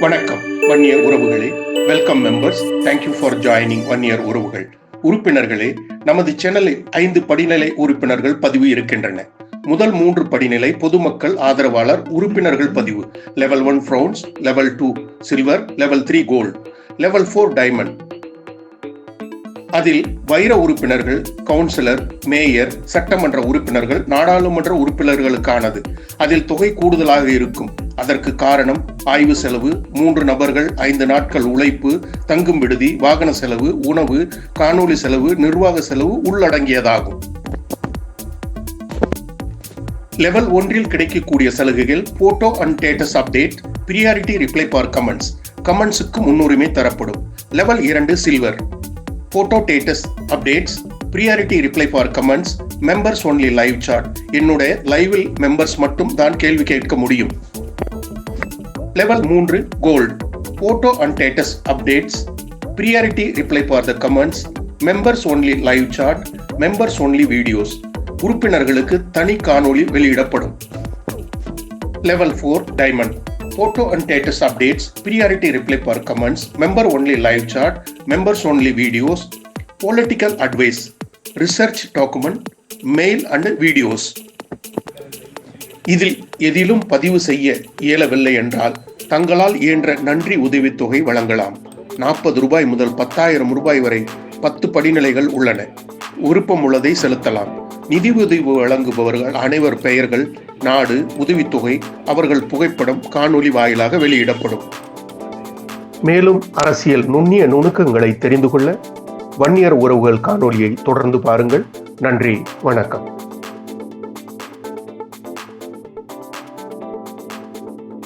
வணக்கம். வன்னியர் உறவுகளே welcome members thank you for joining Vanniyar உறவுகள். உறுப்பினர்களே நமது சேனலில் ஐந்து படிநிலை உறுப்பினர்கள் பதிவு இருக்கின்றன. முதல் மூன்று படிநிலை பொதுமக்கள் ஆதரவாளர் உறுப்பினர்கள் பதிவு. Level one bronze level two silver level three gold level four diamond அதில் வைர உறுப்பினர்கள் கவுன்சிலர் மேயர் சட்டமன்ற உறுப்பினர்கள் நாடாளுமன்ற உறுப்பினர்களுக்கானது. அதில் தொகை கூடுதலாக இருக்கும். அதற்கு காரணம் ஆய்வு செலவு மூன்று நபர்கள் ஐந்து நாட்கள் உழைப்பு தங்கும் விடுதி வாகன செலவு உணவு காணொலி செலவு நிர்வாக செலவு உள்ளடங்கியதாகும். லெவல் ஒன்றில் கிடைக்கக்கூடிய சலுகைகள் photo and status update priority reply for comments. கமெண்ட்ஸுக்கு முன்னுரிமை தரப்படும். லெவல் இரண்டு silver. Photo status updates priority reply for comments members only live chat என்னுடைய லைவில் மெம்பர்ஸ் மட்டும் தான் கேள்வி கேட்க முடியும். லெவல் மூன்று gold photo and status updates priority reply for the comments members only live chat members only videos உறுப்பினர்களுக்கு தனி காணொளி வெளியிடப்படும். Level four diamond photo and status updates, priority reply for comments, member only live chat, members only videos, political advice, research document, mail and videos. இதில் எதிலும் பதிவு செய்ய இயலவில்லை என்றால் தங்களால் இயன்ற நன்றி உதவித்தொகை வழங்கலாம் நாற்பது ரூபாய் முதல் பத்தாயிரம் ரூபாய் வரை பத்து படிநிலைகள் உள்ளன விருப்பம் உள்ளதை செலுத்தலாம் நிதி உதவி வழங்குபவர்கள் அனைவர் பெயர்கள் நாடு உதவித்தொகை அவர்கள் புகைப்படம் காணொலி வாயிலாக வெளியிடப்படும். மேலும் அரசியல் நுண்ணிய நுணுக்கங்களை தெரிந்து கொள்ள வன்னியர் உறவுகள் காணொலியை தொடர்ந்து பாருங்கள். நன்றி வணக்கம்.